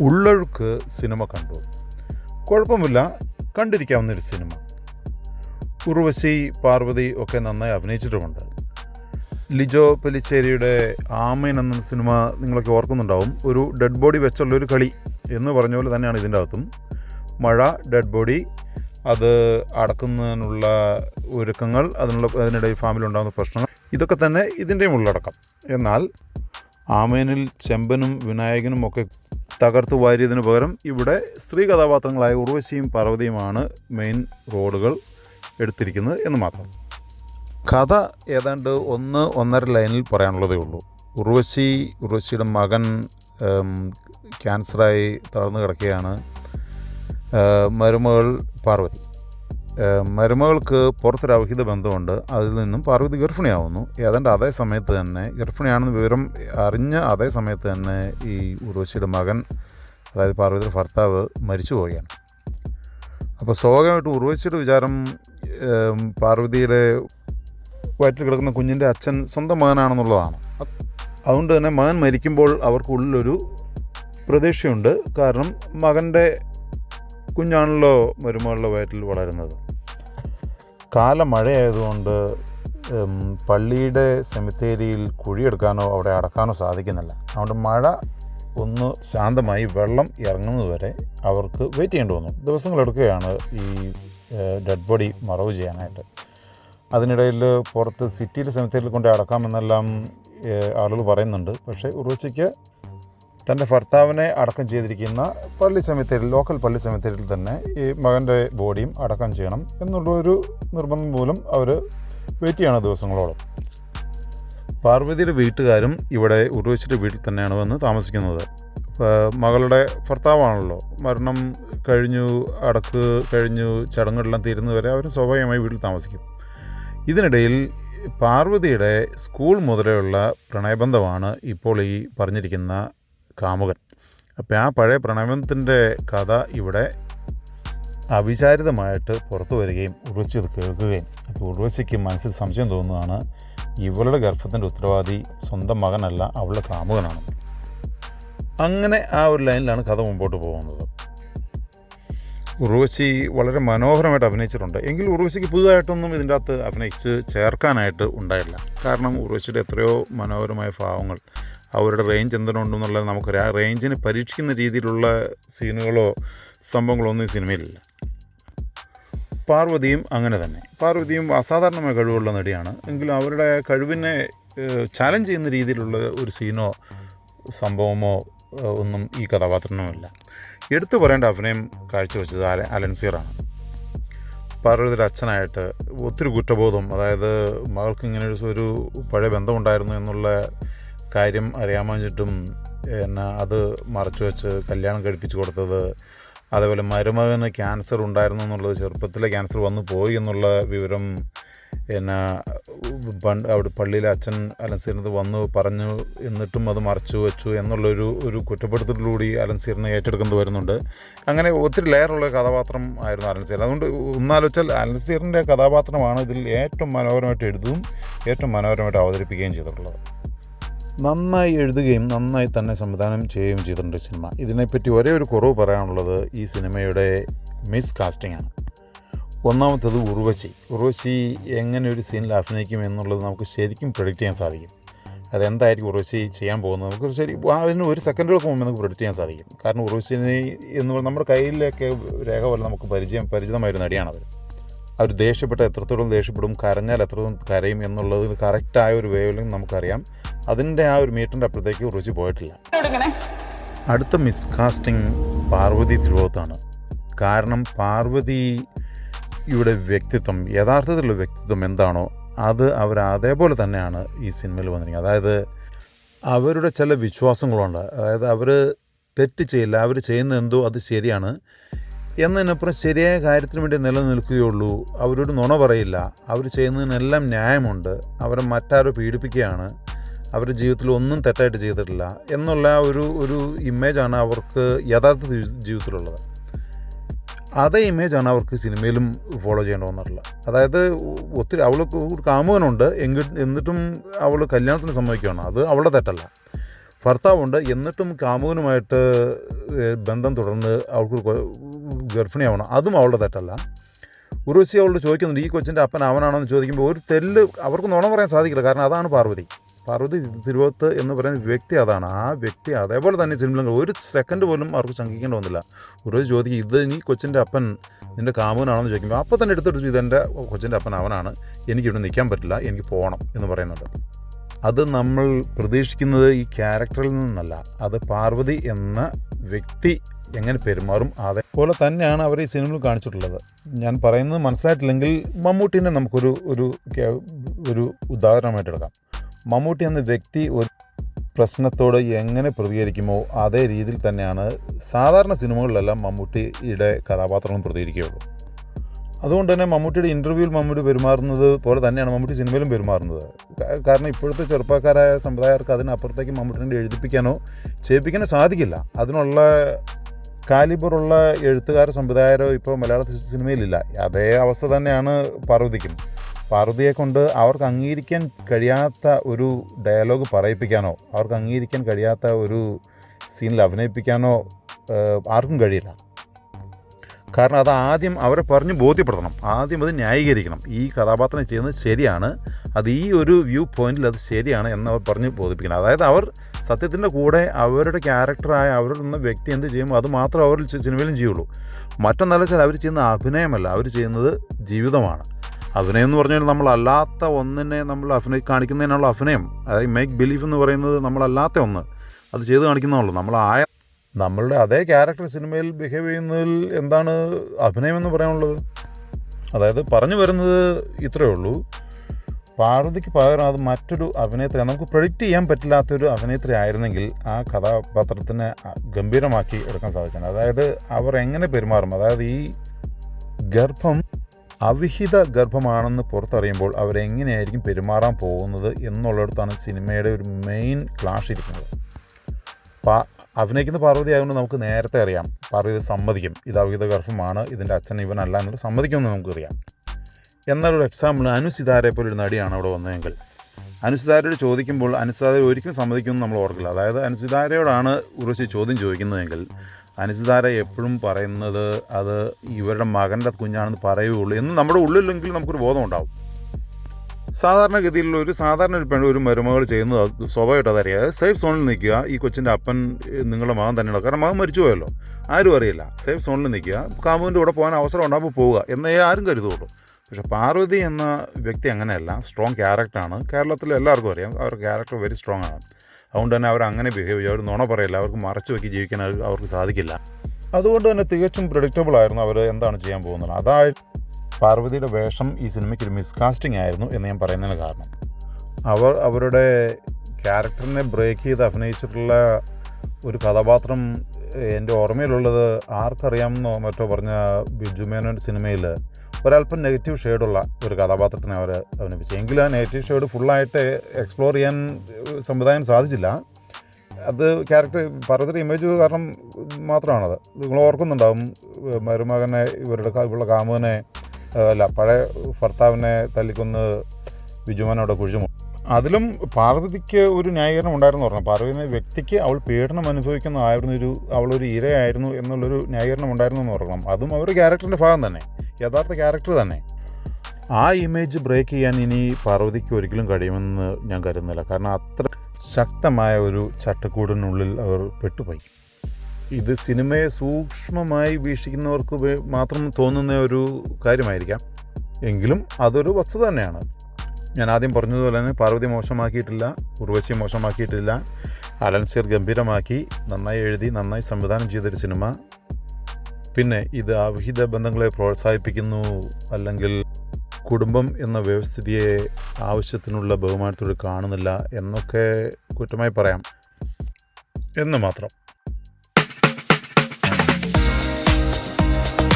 Ullozhukku cinema കണ്ടു. കുഴപ്പമില്ല കണ്ടിരിക്കാവുന്നൊരു cinema. Urvashi Parvathi ഒക്കെ നന്നായി അഭിനയിച്ചിട്ടുമുണ്ട്. ലിജോ പെലിച്ചേരിയുടെ ആമയൻ എന്ന സിനിമ നിങ്ങളൊക്കെ ഓർക്കുന്നുണ്ടാവും. ഒരു ഡെഡ് ബോഡി വെച്ചുള്ളൊരു കളി എന്ന് പറഞ്ഞ പോലെ തന്നെയാണ് ഇതിന്റെ അകത്തും. മഴ ഡെഡ് ബോഡി അത് അടക്കുന്നതിനുള്ള ഒരുക്കങ്ങൾ അതിനുള്ള അതിനിടയിൽ ഫാമിലി ഉണ്ടാകുന്ന പ്രശ്നങ്ങൾ ഇതൊക്കെ തന്നെ ഇതിന്റെയും ഉള്ളടക്കം. എന്നാൽ ആമേനിൽ ചെമ്പനും വിനായകനും ഒക്കെ തകർത്ത് വാരിയതിനു പകരം ഇവിടെ സ്ത്രീ കഥാപാത്രങ്ങളായ ഉർവശിയും പാർവതിയുമാണ് മെയിൻ റോഡുകൾ എടുത്തിരിക്കുന്നത് എന്ന് മാത്രം. കഥ ഏതാണ്ട് ഒന്ന് ഒന്നര ലൈനിൽ പറയാനുള്ളതേ ഉള്ളൂ. ഉർവശി ഉർവശിയുടെ മകൻ ക്യാൻസറായി തളർന്നു കിടക്കുകയാണ് മരുമകൾ പാർവതി. മരുമകൾക്ക് പുറത്തൊരു അവിഹിത ബന്ധമുണ്ട്. അതിൽ നിന്നും പാർവതി ഗർഭിണിയാവുന്നു. ഏതാണ്ട് അതേ സമയത്ത് തന്നെ ഗർഭിണിയാണെന്ന് വിവരം അറിഞ്ഞ അതേ സമയത്ത് തന്നെ ഈ ഉർവശിയുടെ മകൻ അതായത് പാർവതിയുടെ ഭർത്താവ് മരിച്ചു പോവുകയാണ്. അപ്പോൾ സ്വാഭാവികമായിട്ട് ഉർവശിയുടെ വിചാരം പാർവതിയുടെ വയറ്റിൽ കിടക്കുന്ന കുഞ്ഞിന്റെ അച്ഛൻ സ്വന്തം മകനാണെന്നുള്ളതാണ്. അതുകൊണ്ട് തന്നെ മകൻ മരിക്കുമ്പോൾ അവർക്കുള്ളിലൊരു പ്രതീക്ഷയുണ്ട്. കാരണം മകന്റെ കുഞ്ഞാണല്ലോ മരുമകളുടെ വയറ്റിൽ വളരുന്നത്. കാലം മഴയായതുകൊണ്ട് പള്ളിയുടെ സെമിത്തേരിയിൽ കുഴിയെടുക്കാനോ അവിടെ അടക്കാനോ സാധിക്കുന്നില്ല. അതുകൊണ്ട് മഴ ഒന്ന് ശാന്തമായി വെള്ളം ഇറങ്ങുന്നതുവരെ അവർക്ക് വെയിറ്റ് ചെയ്യേണ്ടി വന്നു. ദിവസങ്ങളെടുക്കുകയാണ് ഈ ഡെഡ് ബോഡി മറവ് ചെയ്യാനായിട്ട്. അതിനിടയിൽ പുറത്ത് സിറ്റിയിലെ സെമിത്തേരിയിൽ കൊണ്ട് അടക്കാമെന്നെല്ലാം ആളുകൾ പറയുന്നുണ്ട്. പക്ഷേ ഉർവശിക്ക് തന്റെ ഭർത്താവിനെ അടക്കം ചെയ്തിരിക്കുന്ന പള്ളി സെമിത്തേരിയിൽ ലോക്കൽ പള്ളി സെമിത്തേരിയിൽ തന്നെ ഈ മകന്റെ ബോഡിയും അടക്കം ചെയ്യണം എന്നുള്ളൊരു നിർബന്ധം മൂലം അവർ വെയിറ്റ് ചെയ്യണം ദിവസങ്ങളോളം. പാർവതിയുടെ വീട്ടുകാരും ഇവിടെ ഉർവശിയുടെ വീട്ടിൽ തന്നെയാണ് വന്ന് താമസിക്കുന്നത്. മകളുടെ ഭർത്താവാണല്ലോ. മരണം കഴിഞ്ഞു അടക്ക് കഴിഞ്ഞു ചടങ്ങുകളെല്ലാം തീരുന്നതുവരെ അവർ സ്വാഭാവികമായി വീട്ടിൽ താമസിക്കും. ഇതിനിടയിൽ പാർവതിയുടെ സ്കൂൾ മുതലെയുള്ള പ്രണയബന്ധമാണ് ഇപ്പോൾ ഈ പറഞ്ഞിരിക്കുന്ന കാമുകൻ. അപ്പോൾ ആ പഴയ പ്രണവത്തിന്റെ കഥ ഇവിടെ അവിചാരിതമായിട്ട് പുറത്തു വരികയും ഉർവശി അത് കേൾക്കുകയും അപ്പോൾ ഉർവശിക്ക് മനസ്സിൽ സംശയം തോന്നുന്നതാണ് ഇവളുടെ ഗർഭത്തിന്റെ ഉത്തരവാദി സ്വന്തം മകനല്ല അവളുടെ കാമുകനാണ്. അങ്ങനെ ആ ഒരു ലൈനിലാണ് കഥ മുമ്പോട്ട് പോകുന്നത്. ഉർവശി വളരെ മനോഹരമായിട്ട് അഭിനയിച്ചിട്ടുണ്ട്. എങ്കിൽ ഉർവശിക്ക് പുതുതായിട്ടൊന്നും ഇതിന്റെ അകത്ത് അഭിനയിച്ച് ചേർക്കാനായിട്ട് ഉണ്ടായില്ല. കാരണം ഉർവശിയുടെ എത്രയോ മനോഹരമായ ഭാവങ്ങൾ അവരുടെ റേഞ്ച് എന്തിനുണ്ടെന്നുള്ളത് നമുക്ക് ആ റേഞ്ചിന് പരീക്ഷിക്കുന്ന രീതിയിലുള്ള സീനുകളോ സംഭവങ്ങളോ ഒന്നും ഈ സിനിമയിലില്ല പാർവതിയും അങ്ങനെ തന്നെ. പാർവതിയും അസാധാരണമായ കഴിവുള്ള നടിയാണ്. എങ്കിലും അവരുടെ കഴിവിനെ ചാലഞ്ച് ചെയ്യുന്ന രീതിയിലുള്ള ഒരു സീനോ സംഭവമോ ഒന്നും ഈ കഥാപാത്രനുമില്ല എടുത്തു പറയേണ്ട അഭിനയം കാഴ്ചവെച്ചത് അല അലൻസീറാണ് പാർവതിയുടെ അച്ഛനായിട്ട് ഒത്തിരി കുറ്റബോധം അതായത് മകൾക്ക് ഇങ്ങനെ ഒരു പഴയ ബന്ധമുണ്ടായിരുന്നു എന്നുള്ള കാര്യം അറിയാമെന്നിട്ടും എന്നാ അത് മറച്ചു വെച്ച് കല്യാണം കഴിപ്പിച്ച് കൊടുത്തത്. അതേപോലെ മരുമകന് ക്യാൻസർ ഉണ്ടായിരുന്നു എന്നുള്ളത് ചെറുപ്പത്തിലെ ക്യാൻസർ വന്നു പോയി എന്നുള്ള വിവരം എന്നാ പണ്ട് അവിടെ പള്ളിയിലെ അച്ഛൻ അലൻസീറിനത് വന്നു പറഞ്ഞു എന്നിട്ടും അത് മറച്ചു വെച്ചു എന്നുള്ളൊരു ഒരു കുറ്റപ്പെടുത്തലിലൂടി അലൻസീറിനെ ഏറ്റെടുക്കുന്നത് വരുന്നുണ്ട്. അങ്ങനെ ഒത്തിരി ലെയറുള്ള കഥാപാത്രം ആയിരുന്നു അലൻസീർ. അതുകൊണ്ട് ഒന്നാലോചിച്ചാൽ അലൻസീറിന്റെ കഥാപാത്രമാണ് ഇതിൽ ഏറ്റവും മനോഹരമായിട്ട് എഴുതുകയും ഏറ്റവും മനോഹരമായിട്ട് അവതരിപ്പിക്കുകയും ചെയ്തിട്ടുള്ളത്. നന്നായി എഴുതുകയും നന്നായി തന്നെ സംവിധാനം ചെയ്യുകയും ചെയ്തിട്ടുണ്ട് സിനിമ. ഇതിനെപ്പറ്റി ഒരേ ഒരു കുറവ് പറയാനുള്ളത് ഈ സിനിമയുടെ മിസ് കാസ്റ്റിംഗ് ആണ്. ഒന്നാമത്തത് ഉർവശി. ഉർവശി എങ്ങനെ ഒരു സീനിൽ അഭിനയിക്കും എന്നുള്ളത് നമുക്ക് ശരിക്കും പ്രൊഡിക്റ്റ് ചെയ്യാൻ സാധിക്കും. അതെന്തായിരിക്കും ഉർവശി ചെയ്യാൻ പോകുന്നത്? നമുക്ക് ശരി അതിന് ഒരു സെക്കൻഡുകൾക്ക് മുമ്പ് നമുക്ക് പ്രൊഡിക്റ്റ് ചെയ്യാൻ സാധിക്കും. കാരണം ഉർവശിനെ എന്ന് പറഞ്ഞാൽ നമ്മുടെ കയ്യിലൊക്കെ രേഖ പോലെ നമുക്ക് പരിചയം പരിചിതമായ ഒരു നടിയാണ് അവർ അവർ ദേഷ്യപ്പെട്ട എത്രത്തോളം ദേഷ്യപ്പെടും കരഞ്ഞാൽ എത്രത്തോളം കരയും എന്നുള്ളത് കറക്റ്റായ ഒരു വേവിലും നമുക്കറിയാം. അതിന്റെ ആ ഒരു മീറ്ററിന്റെ അപ്പുറത്തേക്ക് രുചി പോയിട്ടില്ല. അടുത്ത മിസ്കാസ്റ്റിംഗ് പാർവതി തിരുവോത്താണ് കാരണം പാർവതിയുടെ വ്യക്തിത്വം യഥാർത്ഥത്തിലുള്ള വ്യക്തിത്വം എന്താണോ അത് അവർ അതേപോലെ തന്നെയാണ് ഈ സിനിമയിൽ വന്നിരിക്കുന്നത്. അതായത് അവരുടെ ചില വിശ്വാസങ്ങളുണ്ട്. അതായത് അവർ തെറ്റ് ചെയ്യില്ല അവർ ചെയ്യുന്ന എന്തോ അത് ശരിയാണ്. എന്നതിനപ്പുറം ശരിയായ കാര്യത്തിന് വേണ്ടി നിലനിൽക്കുകയുള്ളൂ. അവരോട് നുണ പറയില്ല. അവർ ചെയ്യുന്നതിനെല്ലാം ന്യായമുണ്ട്. അവരെ മറ്റാരോ പീഡിപ്പിക്കുകയാണ്. അവരുടെ ജീവിതത്തിൽ ഒന്നും തെറ്റായിട്ട് ചെയ്തിട്ടില്ല. എന്നുള്ള ഒരു ഒരു ഇമേജാണ് അവർക്ക് യഥാർത്ഥ ജീവിതത്തിലുള്ളത്. അതേ ഇമേജാണ് അവർക്ക് സിനിമയിലും ഫോളോ ചെയ്യേണ്ടി വന്നിട്ടുള്ളത് അതായത് ഒത്തിരി അവൾ കാമുകനുണ്ട് എങ്കിൽ എന്നിട്ടും അവൾ കല്യാണത്തിന് സമ്മതിക്കുകയാണ്. അത് അവളുടെ തെറ്റല്ല. ഭർത്താവുണ്ട് എന്നിട്ടും കാമുകനുമായിട്ട് ബന്ധം തുടർന്ന് അവൾക്ക് ഗർഭിണിയാവണം. അതും അവളുടെ തെറ്റല്ല. ഉറുവശി അവളോട് ചോദിക്കുന്നുണ്ട് ഈ കൊച്ചിന്റെ അപ്പൻ അവനാണെന്ന് ചോദിക്കുമ്പോൾ ഒരു തെല്ല് അവർക്ക് നുണ പറയാൻ സാധിക്കില്ല. കാരണം അതാണ് പാർവതി. പാർവതി തിരുവത്ത് എന്ന് പറയുന്ന വ്യക്തി അതാണ്. ആ വ്യക്തി അതേപോലെ തന്നെ സിനിമയിൽ ഒരു സെക്കൻഡ് പോലും അവർക്ക് ശങ്കിക്കേണ്ടി വന്നില്ല. ഒരു ചോദിക്കും ഇത് ഇനി കൊച്ചിന്റെ അപ്പൻ നിന്റെ കാമുകനാണെന്ന് ചോദിക്കുമ്പോൾ അപ്പോൾ തന്നെ എടുത്തിട്ട് ഇതെന്റെ കൊച്ചിന്റെ അപ്പൻ അവനാണ്. എനിക്കിവിടെ നിൽക്കാൻ പറ്റില്ല. എനിക്ക് പോകണം എന്ന് പറയുന്നുണ്ട്. അത് നമ്മൾ പ്രതീക്ഷിക്കുന്നത് ഈ ക്യാരക്ടറിൽ നിന്നല്ല. അത് പാർവതി എന്ന വ്യക്തി എങ്ങനെ പെരുമാറും അതേപോലെ തന്നെയാണ് അവർ ഈ സിനിമയിൽ കാണിച്ചിട്ടുള്ളത്. ഞാൻ പറയുന്നത് മനസ്സിലായിട്ടില്ലെങ്കിൽ മമ്മൂട്ടീനെ നമുക്കൊരു ഒരു ഒരു ഉദാഹരണമായിട്ട് എടുക്കാം. മമ്മൂട്ടി എന്ന വ്യക്തി ഒരു പ്രശ്നത്തോട് എങ്ങനെ പ്രതികരിക്കുമോ അതേ രീതിയിൽ തന്നെയാണ് സാധാരണ സിനിമകളിലെല്ലാം മമ്മൂട്ടിയുടെ കഥാപാത്രങ്ങളും പ്രതികരിക്കുകയുള്ളൂ. അതുകൊണ്ട് തന്നെ മമ്മൂട്ടിയുടെ ഇന്റർവ്യൂവിൽ മമ്മൂട്ടി പെരുമാറുന്നത് പോലെ തന്നെയാണ് മമ്മൂട്ടി സിനിമയിലും പെരുമാറുന്നത്. കാരണം ഇപ്പോഴത്തെ ചെറുപ്പക്കാരായ സമുദായർക്ക് അതിനപ്പുറത്തേക്ക് മമ്മൂട്ടിനെ എഴുതിപ്പിക്കാനോ ചെയ്യിപ്പിക്കാനോ സാധിക്കില്ല. അതിനുള്ള കാലിബറുള്ള എഴുത്തുകാര സംവിധായകരോ ഇപ്പോൾ മലയാള സിനിമയിലില്ല. അതേ അവസ്ഥ തന്നെയാണ് പാർവതിക്കും. പാർവതിയെ കൊണ്ട് അവർക്ക് അംഗീകരിക്കാൻ കഴിയാത്ത ഒരു ഡയലോഗ് പറയിപ്പിക്കാനോ അവർക്ക് അംഗീകരിക്കാൻ കഴിയാത്ത ഒരു സീനിൽ അഭിനയിപ്പിക്കാനോ ആർക്കും കഴിയില്ല. കാരണം അത് ആദ്യം അവരെ പറഞ്ഞ് ബോധ്യപ്പെടുത്തണം. ആദ്യം അത് ന്യായീകരിക്കണം. ഈ കഥാപാത്രം ചെയ്യുന്നത് ശരിയാണ്. അത് ഈ ഒരു വ്യൂ പോയിന്റിൽ അത് ശരിയാണ് എന്ന് അവർ പറഞ്ഞ് ബോധിപ്പിക്കണം. അതായത് അവർ സത്യത്തിന്റെ കൂടെ അവരുടെ ക്യാരക്ടറായ അവരുടെ നിന്ന് വ്യക്തി എന്ത് ചെയ്യുമ്പോൾ അത് മാത്രം അവർ സിനിമയിലും ചെയ്യുള്ളൂ. മറ്റൊന്നല്ല വെച്ചാൽ അവർ ചെയ്യുന്ന അഭിനയമല്ല. അവർ ചെയ്യുന്നത് ജീവിതമാണ്. അഭിനയം എന്ന് പറഞ്ഞാൽ നമ്മളല്ലാത്ത ഒന്നിനെ നമ്മൾ അഭിനയി കാണിക്കുന്നതിനുള്ള അഭിനയം അതായത് മേക്ക് ബിലീഫ് എന്ന് പറയുന്നത് നമ്മളല്ലാത്ത ഒന്ന് അത് ചെയ്ത് കാണിക്കുന്നതുള്ളൂ നമ്മളായ നമ്മളുടെ അതേ ക്യാരക്ടർ സിനിമയിൽ ബിഹേവ് ചെയ്യുന്നതിൽ എന്താണ് അഭിനയം എന്ന് പറയാനുള്ളത്? അതായത് പറഞ്ഞു വരുന്നത് ഇത്രയേ ഉള്ളൂ. പാർവതിക്ക് പകരം അത് മറ്റൊരു അഭിനേത്രി നമുക്ക് പ്രൊഡിക്റ്റ് ചെയ്യാൻ പറ്റില്ലാത്തൊരു അഭിനേത്രി ആയിരുന്നെങ്കിൽ ആ കഥാപാത്രത്തിനെ ഗംഭീരമാക്കി എടുക്കാൻ സാധിച്ചാണ് അതായത് അവർ എങ്ങനെ പെരുമാറും? അതായത് ഈ ഗർഭം അവിഹിത ഗർഭമാണെന്ന് പുറത്തറിയുമ്പോൾ അവരെങ്ങനെയായിരിക്കും പെരുമാറാൻ പോകുന്നത് എന്നുള്ളിടത്താണ് സിനിമയുടെ ഒരു മെയിൻ ക്ലാഷ് ഇരിക്കുന്നത്. പാ അഭിനയിക്കുന്ന പാർവതി ആയതുകൊണ്ട് നമുക്ക് നേരത്തെ അറിയാം. പാർവതി സമ്മതിക്കും. ഇത് അവിഹിത ഗർഭമാണ്. ഇതിന്റെ അച്ഛൻ ഇവനല്ല എന്നുള്ളത് സമ്മതിക്കുമെന്ന് നമുക്കറിയാം. എന്നാലൊരു എക്സാമ്പിൾ അനുസിതാരെ പോലെ ഒരു നടിയാണ് അവിടെ വന്നതെങ്കിൽ. അനുസിതാരയോട് ചോദിക്കുമ്പോൾ അനുസിതാര ഒരിക്കലും സമ്മതിക്കുമെന്ന് നമ്മൾ ഓർക്കില്ല. അതായത് അനുസിതാരയോടാണ് ഉറച്ച് ചോദ്യം ചോദിക്കുന്നതെങ്കിൽ അനുസിതാര എപ്പോഴും പറയുന്നത് അത് ഇവരുടെ മകന്റെ കുഞ്ഞാണെന്ന് പറയുകയുള്ളൂ എന്ന് നമ്മുടെ ഉള്ളിലെങ്കിൽ നമുക്കൊരു ബോധം ഉണ്ടാവും സാധാരണഗതിയിലുള്ള ഒരു സാധാരണ ഒരു പെണ്ണ് ഒരു മരുമകൾ ചെയ്യുന്നത് സ്വാഭാവികമായിട്ട് അതറിയാം. സേഫ് സോണിൽ നിൽക്കുക ഈ കൊച്ചിന്റെ അപ്പൻ നിങ്ങളുടെ മകൻ തന്നെയാണ്. കാരണം മകൻ മരിച്ചു പോയല്ലോ. ആരും അറിയില്ല. സേഫ് സോണിൽ നിൽക്കുക. കാമുവിന്റെ കൂടെ പോകാൻ അവസരം ഉണ്ടാകുമ്പോൾ പോവുക എന്നേ ആരും കരുതുള്ളൂ പക്ഷെ പാർവതി എന്ന വ്യക്തി അങ്ങനെയല്ല. സ്ട്രോങ് ക്യാരക്ടറാണ്. കേരളത്തിൽ എല്ലാവർക്കും അറിയാം. അവരുടെ ക്യാരക്ടർ വെരി സ്ട്രോങ് ആണ്. അതുകൊണ്ട് തന്നെ അവർ അങ്ങനെ ബിഹേവ് ചെയ്യും. അവർ നുണ പറയില്ല. അവർക്ക് മറച്ചു വെക്കി ജീവിക്കാൻ അവർക്ക് സാധിക്കില്ല. അതുകൊണ്ട് തന്നെ തികച്ചും പ്രഡിക്റ്റബിൾ ആയിരുന്നു അവർ എന്താണ് ചെയ്യാൻ പോകുന്നത്. അതായത് പാർവതിയുടെ വേഷം ഈ സിനിമയ്ക്ക് ഒരു മിസ്കാസ്റ്റിംഗ് ആയിരുന്നു എന്ന് ഞാൻ പറയുന്നതിന് കാരണം. അവർ അവരുടെ ക്യാരക്ടറിനെ ബ്രേക്ക് ചെയ്ത് അഭിനയിച്ചിട്ടുള്ള ഒരു കഥാപാത്രം എന്റെ ഓർമ്മയിലുള്ളത് ആർക്കറിയാമെന്നോ മറ്റോ പറഞ്ഞ ബിജു മേനോന്റെ സിനിമയിൽ ഒരല്പം നെഗറ്റീവ് ഷെയ്ഡുള്ള ഒരു കഥാപാത്രത്തിനെ അവർ അഭിനയിപ്പിച്ചു എങ്കിലും ആ നെഗറ്റീവ് ഷെയ്ഡ് ഫുള്ളായിട്ട് എക്സ്പ്ലോർ ചെയ്യാൻ സംവിധാനം സാധിച്ചില്ല. അത് ക്യാരക്ടർ പാർവതിയുടെ ഇമേജ് കാരണം മാത്രമാണത്. നിങ്ങൾ ഓർക്കുന്നുണ്ടാവും മരുമകനെ ഇവരുടെ ഇവളുടെ കാമുകനെ അല്ല പഴയ ഭർത്താവിനെ തല്ലിക്കൊന്ന് വിജുമാനോടെ കുഴിച്ചു അതിലും പാർവതിക്ക് ഒരു ന്യായീകരണം ഉണ്ടായിരുന്നു പറഞ്ഞു. പാർവതി എന്ന വ്യക്തിക്ക് അവൾ പീഡനം അനുഭവിക്കുന്നതായിരുന്നു ഒരു അവളൊരു ഇരയായിരുന്നു എന്നുള്ളൊരു ന്യായീകരണം ഉണ്ടായിരുന്നു എന്ന് ഓർക്കണം അതും അവരുടെ ക്യാരക്ടറിന്റെ ഭാഗം തന്നെ. യഥാർത്ഥ ക്യാരക്ടർ തന്നെ. ആ ഇമേജ് ബ്രേക്ക് ചെയ്യാൻ ഇനി പാർവതിക്ക് ഒരിക്കലും കഴിയുമെന്ന് ഞാൻ കരുതുന്നില്ല. കാരണം അത്ര ശക്തമായ ഒരു ചട്ടക്കൂടിനുള്ളിൽ അവർ പെട്ടുപോയി. ഇത് സിനിമയെ സൂക്ഷ്മമായി വീക്ഷിക്കുന്നവർക്ക് മാത്രം തോന്നുന്ന ഒരു കാര്യമായിരിക്കാം. എങ്കിലും അതൊരു വസ്തുത തന്നെയാണ്. ഞാൻ ആദ്യം പറഞ്ഞതുപോലെ തന്നെ പാർവതി മോശമാക്കിയിട്ടില്ല ഉർവശി മോശമാക്കിയിട്ടില്ല. അലൻസീർ ഗംഭീരമാക്കി നന്നായി എഴുതി നന്നായി സംവിധാനം ചെയ്തൊരു സിനിമ. പിന്നെ ഇത് അവിഹിത ബന്ധങ്ങളെ പ്രോത്സാഹിപ്പിക്കുന്നു അല്ലെങ്കിൽ കുടുംബം എന്ന വ്യവസ്ഥിതിയെ ആവശ്യത്തിനുള്ള ബഹുമാനത്തോട് കാണുന്നില്ല എന്നൊക്കെ കുറ്റമായി പറയാം. എന്ന് മാത്രം.